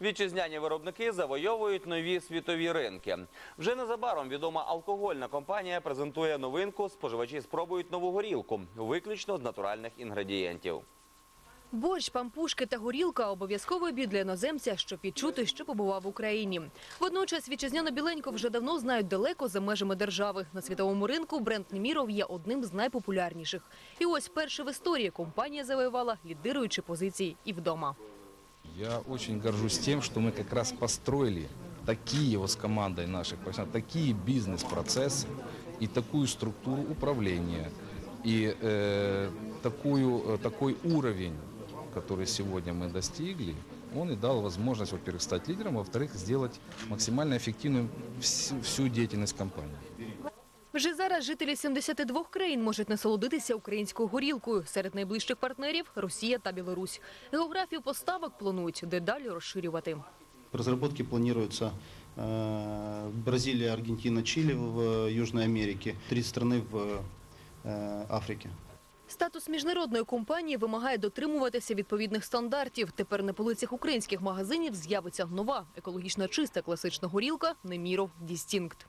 Вітчизняні виробники завойовують нові світові ринки. Вже незабаром відома алкогольна компанія презентує новинку. Споживачі спробують нову горілку, виключно з натуральних інгредієнтів. Борщ, пампушки та горілка – обов'язковий обід для іноземця, щоб відчути, що побував в Україні. Водночас вітчизняно біленько вже давно знають далеко за межами держави. На світовому ринку бренд Неміров є одним з найпопулярніших. І ось перше в історії компанія завоювала лідируючі позиції і вдома. Я очень горжусь тем, что мы как раз построили такие вот с командой наших такие бизнес-процессы и такую структуру управления, и э, такую, э, такой уровень, который сегодня мы достигли, он и дал возможность, во-первых, стать лидером, во-вторых, сделать максимально эффективным всю деятельность компании. Вже зараз жителі 72 країн можуть насолодитися українською горілкою. Серед найближчих партнерів – Росія та Білорусь. Географію поставок планують дедалі розширювати. Разработки планируются э, Бразилия, Аргентина, Чили в э, Южной Америке, три страны в э, Африке. Статус міжнародної компанії вимагає дотримуватися відповідних стандартів. Тепер на полицях українських магазинів з'явиться нова екологічно чиста класична горілка «Неміров Дістінкт».